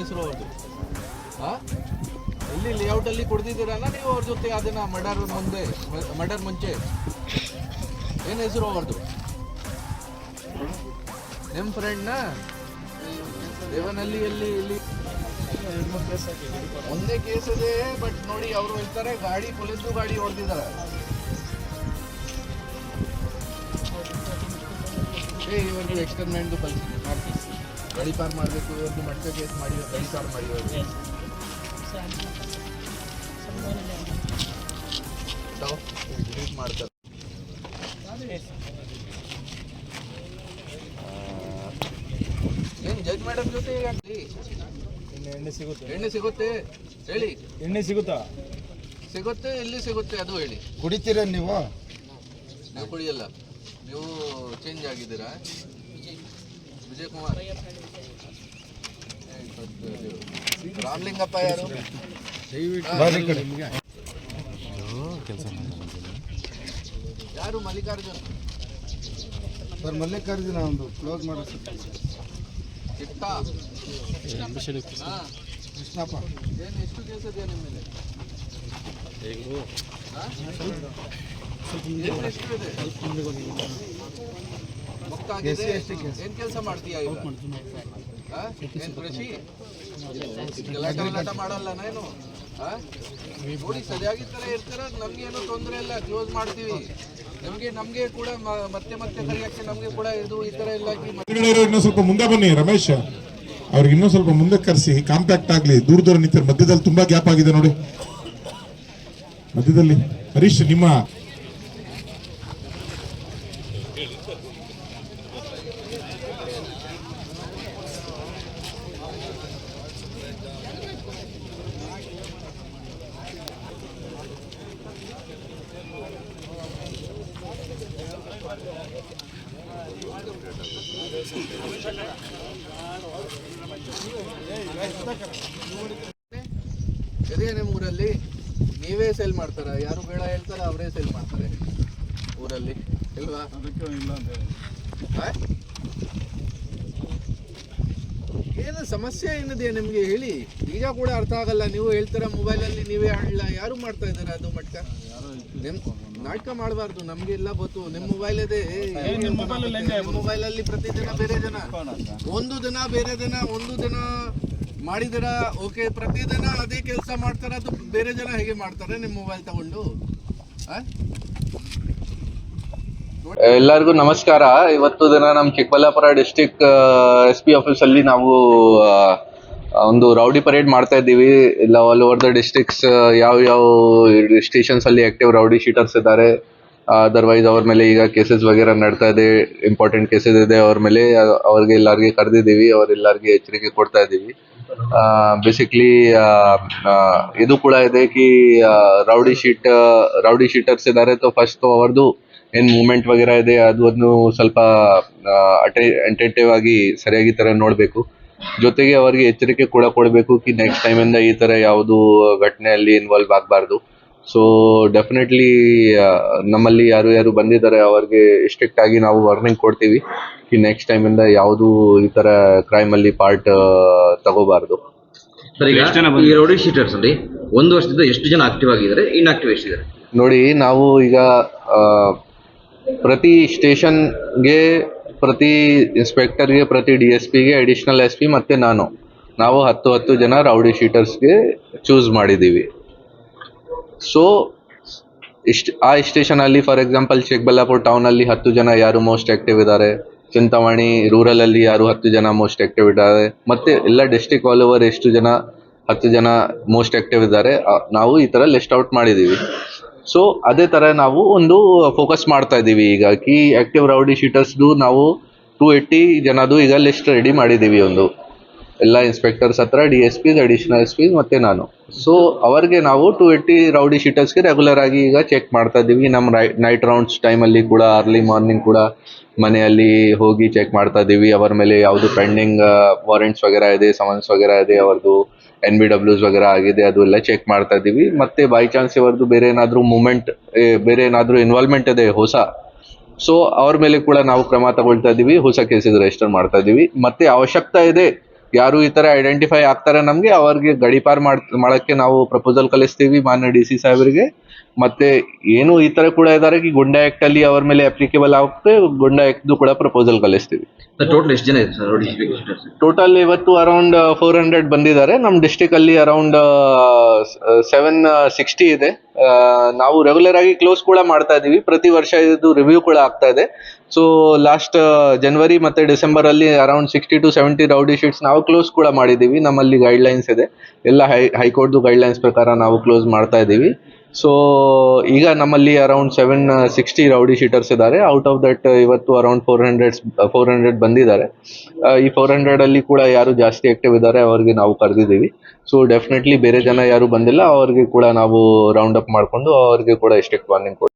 ಹೆಸರು ಅವ್ರದ್ದು ಹಾ ಎಲ್ಲಿ ಲೇಔಟಲ್ಲಿ ಕುಡ್ದಿದ್ದೀರಲ್ಲ ನೀವು ಅವ್ರ ಜೊತೆ ಅದನ್ನ ಮರ್ಡರ್ ಮುಂದೆ, ಮರ್ಡರ್ ಮುಂಚೆ. ಏನು ಹೆಸರು ಅವ್ರದ್ದು ನಿಮ್ಮ ಫ್ರೆಂಡ್ನ ದೇವನಲ್ಲಿ ಎಲ್ಲಿ ಇಲ್ಲಿ. ಒಂದೇ ಕೇಸ್ ಇದೆ ಬಟ್ ನೋಡಿ ಅವರು ಹೇಳ್ತಾರೆ, ಗಾಡಿ ಪೊಲೀಸು ಗಾಡಿ ಹೊಡೆದಿದ್ದಾರೆ ಏ ಇವ್ರಿಗೆ ಎಕ್ಸ್ಟರ್ಮೆಂಟ್ದು ಕಲ್ಸಿ ಮಾಡ್ತೀವಿ ಗಡಿ ಪಾರ್ ಮಾಡಬೇಕು ಇವ್ರದ್ದು ಮಟ್ಟ ಕೇಸ್ ಮಾಡಿ ಗಡಿ ಪಾರ್ ಮಾಡಿ ಡಿಲೀಟ್ ಮಾಡ್ತಾರೆ. ಏನು ಜಡ್ಜ್ ಮೇಡಮ್ ಜೊತೆ ಈಗ ಇನ್ನು ಎಣ್ಣೆ ಸಿಗುತ್ತೆ. ಎಣ್ಣೆ ಸಿಗುತ್ತೆ? ಹೇಳಿ. ಎಣ್ಣೆ ಸಿಗುತ್ತಾ? ಸಿಗುತ್ತೆ ಎಲ್ಲಿ ಸಿಗುತ್ತೆ ಅದು ಹೇಳಿ. ಕುಡಿತೀರ ನೀವು? ನೀವು ಕುಡಿಯಲ್ಲ. ನೀವು ಚೇಂಜ್ ಆಗಿದ್ದೀರಾ? ವಿಜಯ್ ಕುಮಾರ್. ರಾಮಲಿಂಗಪ್ಪ ಯಾರು ಕೆಲಸ ಯಾರು ಮಲ್ಲಿಕಾರ್ಜುನ್? ಸರ್ ಮಲ್ಲಿಕಾರ್ಜುನ ಒಂದು ಕ್ಲೋಸ್ ಮಾಡೋ ಕೃಷ್ಣಪ್ಪ. ಏನು ಎಷ್ಟು ಕೆಲಸ ಇದೆಯಾ ನಿಮ್ಮ ಮೇಲೆ? ಏನು ಎಷ್ಟು ಇದೆ ಮುಕ್ತ ಆಗಿದೆ? S C, S. T case. ಏನ್ ಕೆಲಸ ಮಾಡ್ತೀಯಾ ಈಗ? ಹಾ? ಏನ್ ಕೃಷಿ? ಗಲಾಟೆ ಗಲಾಟೆ ಮಾಡಲ್ಲ ನಾನು? ನೋಡಿ ಸರಿಯಾಗಿ ತರ ಇರ್ತಾರ ನಮ್ಗೇನು ಏನು ತೊಂದರೆ ಇಲ್ಲ ಕ್ಲೋಸ್ ಮಾಡ್ತೀವಿ. ನಮ್ಗೆ ನಮ್ಗೆ ಕೂಡ ಮ- ಮತ್ತೆ ಮತ್ತೆ ಕರಿಯಕ್ಕೆ ನಮ್ಗೆ ಕೂಡ ಇದು ಈ ತರ ಇಲ್ಲ ಇನ್ನೂ ಸ್ವಲ್ಪ ಮುಂದೆ ಬನ್ನಿ ರಮೇಶ್. ಅವ್ರಿಗೆ ಇನ್ನೂ ಸ್ವಲ್ಪ ಮುಂದೆ ಕರೆಸಿ. ಕಾಂಪ್ಯಾಕ್ಟ್ ಆಗ್ಲಿ ದೂರ ದೂರ ನಿಂತಾರೆ. ಮಧ್ಯದಲ್ಲಿ ತುಂಬಾ ಗ್ಯಾಪ್ ಆಗಿದೆ ನೋಡಿ. ಮಧ್ಯದಲ್ಲಿ. ಹರೀಶ್ ನಿಮ್ಮ ಇದೆಯಾ ನಿಮ್ಮ ಊರಲ್ಲಿ ನೀವೇ ಸೇಲ್ ಮಾಡ್ತಾರ? ಯಾರು ಬೇಡ ಹೇಳ್ತಾರ ಅವರೇ ಸೇಲ್ ಮಾಡ್ತಾರೆ ಊರಲ್ಲಿ ಇಲ್ವಾ ಆ? ಏನು ಸಮಸ್ಯೆ ಏನಿದೆ ನಿಮಗೆ? ಹೇಳಿ. ಈಗ ಕೂಡ ಅರ್ಥ ಆಗಲ್ಲ. ನೀವು ಹೇಳ್ತೀರ ಮೊಬೈಲಲ್ಲಿ ನೀವೇ ಆಡಲ್ಲ ಯಾರು ಮಾಡ್ತಾ ಇದ್ದಾರೆ ಅದು ಮಟ್ಟ? ನಿಮ್ ನಾಟಕ ಮಾಡಬಾರ್ದು. ನಮ್ಗೆ ಎಲ್ಲ ಗೊತ್ತು ನಿಮ್ಮ ಮೊಬೈಲ್ ಇದೆ ಅಲ್ಲಿ ಮೊಬೈಲಲ್ಲಿ ಪ್ರತಿದಿನ ಬೇರೆ ಜನ ಒಂದು ದಿನ ಬೇರೆ ದಿನ ಒಂದು ದಿನ ಮಾಡಿದಿರ ಓಕೆ. ಪ್ರತಿದಿನ ಅದೇ ಕೆಲಸ ಮಾಡ್ತಾರ. ಅದು ಬೇರೆ ಜನ ಹೇಗೆ ಮಾಡ್ತಾರೆ ನಿಮ್ಮ ಮೊಬೈಲ್ ತಗೊಂಡು? ಆ? ಎಲ್ಲರಿಗೂ ನಮಸ್ಕಾರ. ಇವತ್ತು ದಿನ ನಮ್ಮ Chikkaballapura district S P office ಅಲ್ಲಿ ನಾವು ಒಂದು ರೌಡಿ ಪರೇಡ್ ಮಾಡ್ತಾ ಇದ್ದೀವಿ. ಇಲ್ಲ ಆಲ್ ಓವರ್ ದ ಡಿಸ್ಟಿಕ್ಸ್ ಯಾವ ಯಾವ ಸ್ಟೇಷನ್ಸ್ ಅಲ್ಲಿ ಆಕ್ಟಿವ್ ರೌಡಿ ಶೀಟರ್ಸ್ ಇದ್ದಾರೆ. ಅದರ್ವೈಸ್ ಅವ್ರ ಮೇಲೆ ಈಗ ಕೇಸಸ್ ವಗೇರ ನಡ್ತಾ ಇದೆ. ಇಂಪಾರ್ಟೆಂಟ್ ಕೇಸಸ್ ಇದೆ ಅವ್ರ ಮೇಲೆ. ಅವ್ರಿಗೆ ಎಲ್ಲರಿಗೆ ಕರೆದಿದ್ದೀವಿ. ಅವ್ರೆಲ್ಲರಿಗೆ ಎಚ್ಚರಿಕೆ ಕೊಡ್ತಾ ಇದ್ದೀವಿ. ಬೇಸಿಕ್ಲಿ ಇದು ಕೂಡ ಇದೆ ಕಿ ರೌಡಿ ಶೀಟ್ ರೌಡಿ ಶೀಟರ್ಸ್ ಇದ್ದಾರೆ. ಫಸ್ಟ್ ಅವ್ರದ್ದು ಏನ್ ಮೂವ್ಮೆಂಟ್ ವಗೇರ ಇದೆ ಅದು ಅದನ್ನು ಸ್ವಲ್ಪ ಅಟೆಂಟಿವ್ ಆಗಿ ಸರಿಯಾಗಿ ತರ ನೋಡಬೇಕು. ಜೊತೆಗೆ ಅವರಿಗೆ ಎಚ್ಚರಿಕೆ ಕೂಡ ಕೊಡಬೇಕು ಕಿ ನೆಕ್ಸ್ಟ್ ಟೈಮ್ ಇಂದ ಈ ತರ ಯಾವುದು ಘಟನೆಯಲ್ಲಿ ಇನ್ವಾಲ್ವ್ ಆಗಬಾರ್ದು. ಸೊ ಡೆಫಿನೆಟ್ಲಿ ನಮ್ಮಲ್ಲಿ ಯಾರು ಯಾರು ಬಂದಿದ್ದಾರೆ ಅವ್ರಿಗೆ ಸ್ಟ್ರಿಕ್ಟ್ ಆಗಿ ನಾವು ವಾರ್ನಿಂಗ್ ಕೊಡ್ತೀವಿ ಕಿ ನೆಕ್ಸ್ಟ್ ಟೈಮ್ ಇಂದ ಯಾವುದು ಈ ತರ ಕ್ರೈಮ್ ಅಲ್ಲಿ ಪಾರ್ಟ್ ತಗೋಬಾರ್ದು. ಸರ್ ಈಗ ಈ ರೌಡಿ ಶೀಟರ್ಸ್ ಅಲ್ಲಿ ಒಂದು ವರ್ಷದಿಂದ ಎಷ್ಟು ಜನ ಆಕ್ಟಿವ್ ಆಗಿದ್ದಾರೆ ಇನ್ಆಕ್ಟಿವ್ ಎಷ್ಟಿದ್ದಾರೆ? ನೋಡಿ ನಾವು ಈಗ ಆ, ಪ್ರತಿ ಸ್ಟೇಷನ್ಗೆ, ಪ್ರತಿ ಇನ್ಸ್ಪೆಕ್ಟರ್ಗೆ, ಪ್ರತಿ ಡಿ ಎಸ್ ಪಿಗೆ ಅಡಿಷನಲ್ ಎಸ್ ಪಿ ಮತ್ತೆ ನಾನು. ನಾವು ಹತ್ತು ಹತ್ತು ಜನ ರೌಡಿ ಶೀಟರ್ಸ್ಗೆ ಚೂಸ್ ಮಾಡಿದ್ದೀವಿ. ಸೊ ಇಷ್ಟ, ಆ ಸ್ಟೇಷನ್ ಅಲ್ಲಿ ಫಾರ್ ಎಕ್ಸಾಂಪಲ್ ಚಿಕ್ಕಬಳ್ಳಾಪುರ ಟೌನಲ್ಲಿ ಹತ್ತು ಜನ ಯಾರು ಮೋಸ್ಟ್ ಆಕ್ಟಿವ್ ಇದ್ದಾರೆ ಚಿಂತಾಮಣಿ ರೂರಲ್ ಅಲ್ಲಿ ಯಾರು ಹತ್ತು ಜನ ಮೋಸ್ಟ್ ಆಕ್ಟಿವ್ ಇದ್ದಾರೆ, ಮತ್ತೆ ಎಲ್ಲ ಡಿಸ್ಟಿಕ್ ಆಲ್ ಓವರ್ ಎಷ್ಟು ಜನ, ಹತ್ತು ಜನ ಮೋಸ್ಟ್ ಆ್ಯಕ್ಟಿವ್ ಇದ್ದಾರೆ ನಾವು ಈ ಥರ ಲಿಸ್ಟ್ ಔಟ್ ಮಾಡಿದೀವಿ ಸೊ ಅದೇ ತರ ನಾವು ಒಂದು ಫೋಕಸ್ ಮಾಡ್ತಾ ಇದೀವಿ ಈಗ ಕಿ ಆಕ್ಟಿವ್ ರೌಡಿ ಶೀಟರ್ಸ್ದು ನಾವು ಟೂ ಏಯ್ಟಿ ಜನದು ಈಗ ಲಿಸ್ಟ್ ರೆಡಿ ಮಾಡಿದೀವಿ ಒಂದು. ಎಲ್ಲ ಇನ್ಸ್ಪೆಕ್ಟರ್ಸ್ ಹತ್ರ D S Ps additional S Ps ಮತ್ತೆ ನಾನು. ಸೊ ಅವರಿಗೆ ನಾವು ಟು ಏಯ್ಟಿ ರೌಡಿ ಶೀಟರ್ಸ್ಗೆ ರೆಗ್ಯುಲರ್ ಆಗಿ ಈಗ ಚೆಕ್ ಮಾಡ್ತಾ ಇದ್ದೀವಿ. ನಮ್ಮ ನೈಟ್ ರೌಂಡ್ಸ್ ಟೈಮಲ್ಲಿ ಕೂಡ ಅರ್ಲಿ ಮಾರ್ನಿಂಗ್ ಕೂಡ ಮನೆಯಲ್ಲಿ ಹೋಗಿ ಚೆಕ್ ಮಾಡ್ತಾ ಇದ್ದೀವಿ. ಅವರ ಮೇಲೆ ಯಾವುದು ಪೆಂಡಿಂಗ್ ವಾರೆಂಟ್ಸ್ ವಗೇರಾ ಇದೆ ಸಮನ್ಸ್ ವಗೇರಾ ಇದೆ, ಅವ್ರದ್ದು ಎನ್ ಬಿ ಡಬ್ಲ್ಯೂಸ್ ವಗೇರಾ ಆಗಿದೆ, ಅದು ಎಲ್ಲ ಚೆಕ್ ಮಾಡ್ತಾ ಇದ್ದೀವಿ. ಮತ್ತೆ ಬೈ ಚಾನ್ಸ್ ಇವರದ್ದು ಬೇರೆ ಏನಾದರೂ ಮೂಮೆಂಟ್ ಬೇರೆ ಏನಾದರೂ ಇನ್ವಾಲ್ವ್ಮೆಂಟ್ ಇದೆ, ಹೊಸ. ಸೊ ಅವ್ರ ಮೇಲೆ ಕೂಡ ನಾವು ಕ್ರಮ ತಗೊಳ್ತಾ ಇದ್ದೀವಿ. ಹೊಸ ಕೇಸಸ್ ರಿಜಿಸ್ಟರ್ ಮಾಡ್ತಾ ಇದ್ದೀವಿ. ಮತ್ತೆ ಅವಶ್ಯಕತೆ ಇದೆ ಯಾರು ಈ ತರ ಐಡೆಂಟಿಫೈ ಆಗ್ತಾರೆ ನಮ್ಗೆ, ಅವ್ರಿಗೆ ಗಡಿಪಾರ್ ಮಾಡ್, ಮಾಡಕ್ಕೆ ನಾವು ಪ್ರಪೋಸಲ್ ಕಳಿಸ್ತೀವಿ ಮಾನ್ಯ ಡಿ ಸಿ ಸಾಹೇಬರಿಗೆ. ಮತ್ತೆ ಏನು ಈ ತರ ಕೂಡ ಇದಾರೆ, ಈ ಗುಂಡಾ ಆಕ್ಟ್ ಅಲ್ಲಿ ಅವ್ರ ಮೇಲೆ ಅಪ್ಲಿಕೇಬಲ್ ಆಗುತ್ತೆ ಗುಂಡಾ ಆಕ್ಟ್ ಕೂಡ ಪ್ರಪೋಸಲ್ ಕಳಿಸ್ತೀವಿ. ಟೋಟಲ್ ಎಷ್ಟು ಜನ ಇದೆ ಸರ್ ರೌಡಿ ಶೀಟರ್ಸ್ ಟೋಟಲ್ ಇವತ್ತು ಅರೌಂಡ್ ಫೋರ್ ಹಂಡ್ರೆಡ್ ಬಂದಿದ್ದಾರೆ. ನಮ್ಮ ಡಿಸ್ಟಿಕ್ ಅಲ್ಲಿ ಅರೌಂಡ್ ಸೆವೆನ್ ಸಿಕ್ಸ್ಟಿ ಇದೆ. ನಾವು ರೆಗ್ಯುಲರ್ ಆಗಿ ಕ್ಲೋಸ್ ಕೂಡ ಮಾಡ್ತಾ ಇದೀವಿ ಪ್ರತಿ ವರ್ಷ ಇದು ರಿವ್ಯೂ ಕೂಡ ಆಗ್ತಾ ಇದೆ. ಸೊ ಲಾಸ್ಟ್ ಜನವರಿ ಮತ್ತೆ ಡಿಸೆಂಬರ್ ಅಲ್ಲಿ around sixty to seventy rowdy sheets ನಾವು ಕ್ಲೋಸ್ ಕೂಡ ಮಾಡಿದೀವಿ ನಮ್ಮಲ್ಲಿ ಗೈಡ್ ಲೈನ್ಸ್ ಇದೆ. ಎಲ್ಲ ಹೈ ಹೈಕೋರ್ಟ್ದು ಗೈಡ್ ಲೈನ್ಸ್ ಪ್ರಕಾರ ನಾವು ಕ್ಲೋಸ್ ಮಾಡ್ತಾ ಇದೀವಿ ಸೊ ಈಗ ನಮ್ಮಲ್ಲಿ around seven sixty rowdy sheeters ಇದ್ದಾರೆ. ಔಟ್ ಆಫ್ ದಟ್ ಇವತ್ತು around four hundred four hundred ಬಂದಿದ್ದಾರೆ. ಈ ಫೋರ್ ಹಂಡ್ರೆಡ್ ಅಲ್ಲಿ ಕೂಡ ಯಾರು ಜಾಸ್ತಿ ಆಕ್ಟಿವ್ ಇದ್ದಾರೆ, ಅವ್ರಿಗೆ ನಾವು ಕರೆದಿದ್ದೀವಿ. ಸೊ ಡೆಫಿನೆಟ್ಲಿ ಬೇರೆ ಜನ ಯಾರು ಬಂದಿಲ್ಲ, ಅವ್ರಿಗೆ ಕೂಡ ನಾವು ರೌಂಡ್ ಅಪ್ ಮಾಡ್ಕೊಂಡು ಅವ್ರಿಗೆ ಕೂಡ ಎಷ್ಟೆಕ್ಟ್ ವಾರ್ನಿಂಗ್